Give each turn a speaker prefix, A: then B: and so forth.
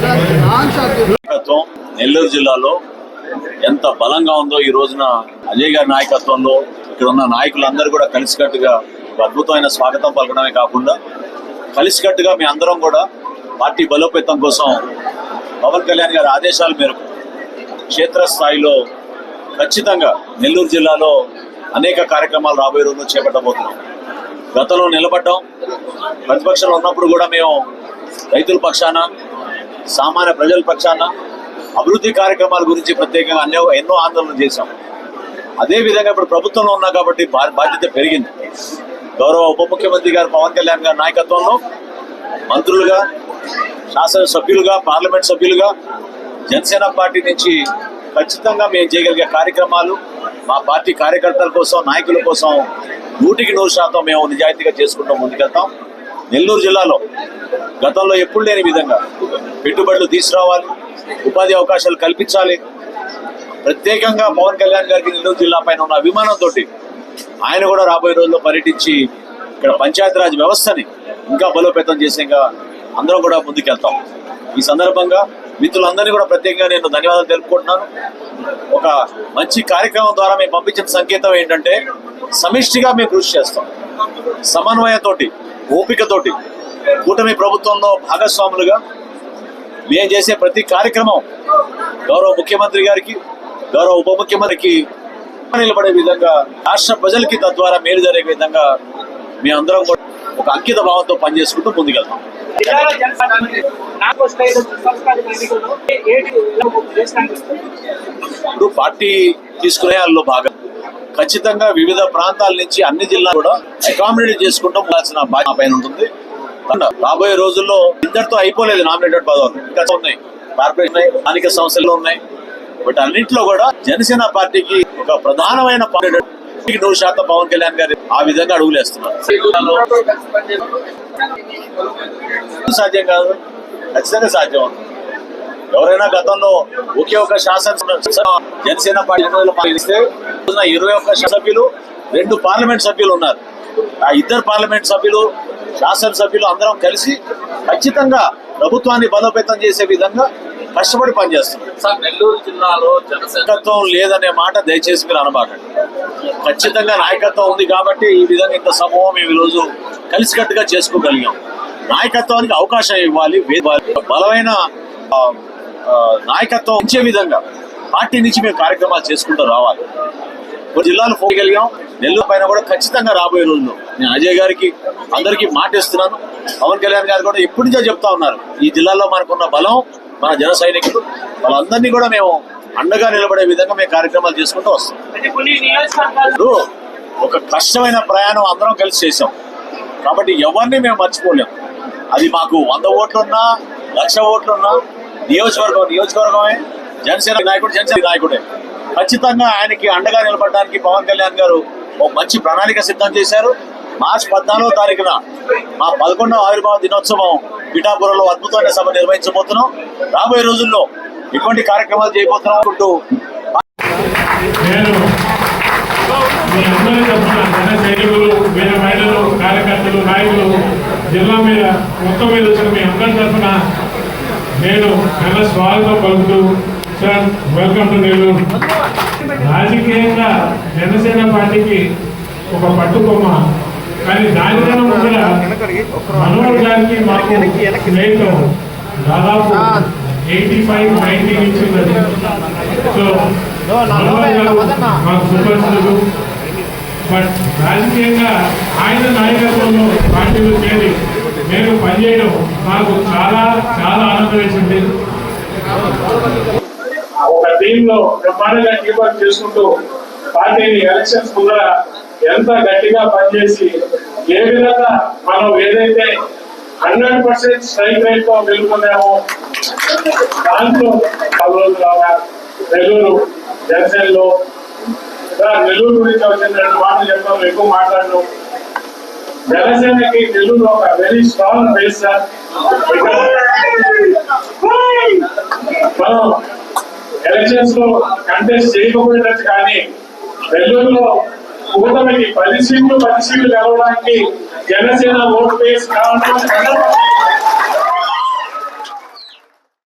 A: నాయకత్వం నెల్లూరు జిల్లాలో ఎంత బలంగా ఉందో ఈ రోజున అజయ్ గారి నాయకత్వంలో ఇక్కడ ఉన్న నాయకులందరూ కూడా కలిసికట్టుగా అద్భుతమైన స్వాగతం పలకడమే కాకుండా కలిసికట్టుగా మీ అందరం కూడా పార్టీ బలోపేతం కోసం పవన్ కళ్యాణ్ గారి ఆదేశాల మేరకు క్షేత్రస్థాయిలో ఖచ్చితంగా నెల్లూరు జిల్లాలో అనేక కార్యక్రమాలు రాబోయే రోజుల్లో చేపట్టబోతున్నాం. గతంలో నిలబడ్డాం. ప్రతిపక్షంలో ఉన్నప్పుడు కూడా మేము రైతుల పక్షాన సామాన్య ప్రజల పక్షాన అభివృద్ధి కార్యక్రమాల గురించి ప్రత్యేకంగా అన్నో ఎన్నో ఆందోళన చేశాం. అదేవిధంగా ఇప్పుడు ప్రభుత్వంలో ఉన్నా కాబట్టి బా- బాధ్యత పెరిగింది. గౌరవ ఉప ముఖ్యమంత్రి గారు పవన్ కళ్యాణ్ గారి నాయకత్వంలో మంత్రులుగా శాసన సభ్యులుగా పార్లమెంట్ సభ్యులుగా జనసేన పార్టీ నుంచి ఖచ్చితంగా మేము చేయగలిగే కార్యక్రమాలు మా పార్టీ కార్యకర్తల కోసం నాయకుల కోసం నూటికి నూరు శాతం మేము నిజాయితీగా చేసుకుంటూ ముందుకెళ్తాం. నెల్లూరు జిల్లాలో గతంలో ఎప్పుడు లేని విధంగా పెట్టుబడులు తీసుకురావాలి ఉపాధి అవకాశాలు కల్పించాలి. ప్రత్యేకంగా పవన్ కళ్యాణ్ గారికి నెల్లూరు జిల్లా పైన ఉన్న అభిమానంతో ఆయన కూడా రాబోయే రోజుల్లో పర్యటించి ఇక్కడ పంచాయతీరాజ్ వ్యవస్థని ఇంకా బలోపేతం చేసేగా అందరం కూడా ముందుకెళ్తాం. ఈ సందర్భంగా మిత్రులందరినీ కూడా ప్రత్యేకంగా నేను ధన్యవాదాలు తెలుపుకుంటున్నాను. ఒక మంచి కార్యక్రమం ద్వారా మేము పంపించిన సంకేతం ఏంటంటే సమిష్టిగా మేము కృషి చేస్తాం. సమన్వయంతోటి ఓపికతోటి కూటమి ప్రభుత్వంలో భాగస్వాములుగా మేము చేసే ప్రతి కార్యక్రమం గౌరవ ముఖ్యమంత్రి గారికి గౌరవ ఉప ముఖ్యమంత్రికి నిలబడే విధంగా రాష్ట్ర ప్రజలకి తద్వారా మేలు జరిగే విధంగా మీ అందరం కూడా ఒక అంకిత భావంతో పనిచేసుకుంటూ ముందుకెళ్తాం. ఇప్పుడు పార్టీ తీసుకునే వాళ్ళలో భాగం. ఖచ్చితంగా వివిధ ప్రాంతాల నుంచి అన్ని జిల్లాలు కూడా అకామిడేట్ చేసుకుంటూ ఉండాల్సిన బాధ్యత పైన ఉంటుంది. రాబోయే రోజుల్లో ఇద్దరితో అయిపోలేదు నామినేటెడ్ పదవులు. ఇంకా ఉన్నాయి. కార్పొరేషన్ స్థానిక సంస్థలు ఉన్నాయి. బట్ అన్నింటిలో కూడా జనసేన పార్టీకి ఒక ప్రధానమైన పార్టీ నూరు శాతం పవన్ కళ్యాణ్ గారు ఆ విధంగా అడుగులేస్తున్నారు. సాధ్యం కాదు? ఖచ్చితంగా సాధ్యం అవుతుంది. ఎవరైనా గతంలో ఒకే ఒక శాసన జనసేన పార్టీ పాలిస్తే ఇరవై ఒక్క సభ్యులు రెండు పార్లమెంట్ సభ్యులు ఉన్నారు. ఆ ఇద్దరు పార్లమెంట్ సభ్యులు శాసనసభ్యులు అందరం కలిసి ఖచ్చితంగా ప్రభుత్వాన్ని బలోపేతం చేసే విధంగా కష్టపడి పనిచేస్తున్నారు
B: సార్ నెల్లూరు జిల్లాలో
A: నాయకత్వం లేదనే మాట దయచేసి మీరు అనబాకండి ఖచ్చితంగా నాయకత్వం ఉంది కాబట్టి ఈ విధంగా ఇంత సమూహం మేము ఈరోజు కలిసికట్టుగా చేసుకోగలిగాం. నాయకత్వానికి అవకాశం ఇవ్వాలి. బలమైన నాయకత్వం ఇచ్చే విధంగా పార్టీ నుంచి మేము కార్యక్రమాలు చేసుకుంటూ రావాలి. కొన్ని జిల్లాలు పోగలిగాం నెల్లూరు పైన కూడా ఖచ్చితంగా రాబోయే రోజుల్లో నేను అజయ్ గారికి అందరికీ మాట ఇస్తున్నాను పవన్ కళ్యాణ్ గారు కూడా ఎప్పటి నుంచో చెప్తా ఉన్నారు ఈ జిల్లాలో మనకున్న బలం మన జన సైనికులు వాళ్ళందరినీ కూడా మేము అండగా నిలబడే విధంగా మేము కార్యక్రమాలు చేసుకుంటూ వస్తాం. ఒక కష్టమైన ప్రయాణం అందరం కలిసి చేసాం కాబట్టి ఎవరిని మేము మర్చిపోలేం. అది మాకు వంద ఓట్లున్నా లక్ష ఓట్లున్నా నియోజకవర్గం నియోజకవర్గమే. జనసేన నాయకుడు జనసేన నాయకుడే. ఖచ్చితంగా ఆయనకి అండగా నిలబడడానికి పవన్ కళ్యాణ్ గారు ఒక మంచి ప్రణాళిక సిద్ధం చేశారు. మార్చి పద్నాలుగో తారీఖున మా పదకొండవ ఆవిర్భావ దినోత్సవం పిఠాపురంలో అద్భుతమైన సభ నిర్వహించబోతున్నాం. రాబోయే రోజుల్లో ఇటువంటి కార్యక్రమాలు చేయబోతున్నాం అంటూ
C: నేను కార్యకర్తలు నాయకులు జిల్లా మీద మొత్తం మీద వచ్చిన మీ అందరి తరఫున నేను ఘన స్వాగతం పలుకుతూ సార్ వెల్కమ్ టు నెల్లూరు రాజకీయంగా జనసేన పార్టీకి ఒక పట్టుకొమ్మ. కానీ దానికన్నా ముందర మనోహర్ గారికి మాకు స్నేహితం దాదాపు ఎయిటీ ఫైవ్ నైన్టీ నుంచి ఉన్నది. సో మనోహర్ గారు మాకు సుపరిచితులు. బట్ రాజకీయంగా ఆయన నాయకత్వంలో పార్టీలు చేరి నేను పనిచేయడం నాకు చాలా చాలా ఆనందం వేసింది. ఒక టీమ్లో బ్రహ్మాండంగా వర్క్ చేసుకుంటూ పార్టీని ఎలక్షన్స్ ముందర ఎంత గట్టిగా పనిచేసి ఏ విధంగా మనం ఏదైతే హండ్రెడ్ పర్సెంట్ స్ట్రైక్ రేట్తో గెలుపుకున్నామో దాంట్లో రోజులాగా నెల్లూరు జనసేనలో ఇలా నెల్లూరు గురించి వచ్చిన రెండు మాటలు చెప్తాను ఎక్కువ మాట్లాడను జనసేనకి నెల్లూరు ఒక వెరీ స్ట్రాంగ్ బేస్ సార్ మనం ఎలక్షన్స్లో కంటెస్ట్ చేయకపోయినట్టు కానీ నెల్లూరులో కూటమికి పది సీట్లు పది సీట్లు గెలవడానికి జనసేన ఓట్ వేసి కావడం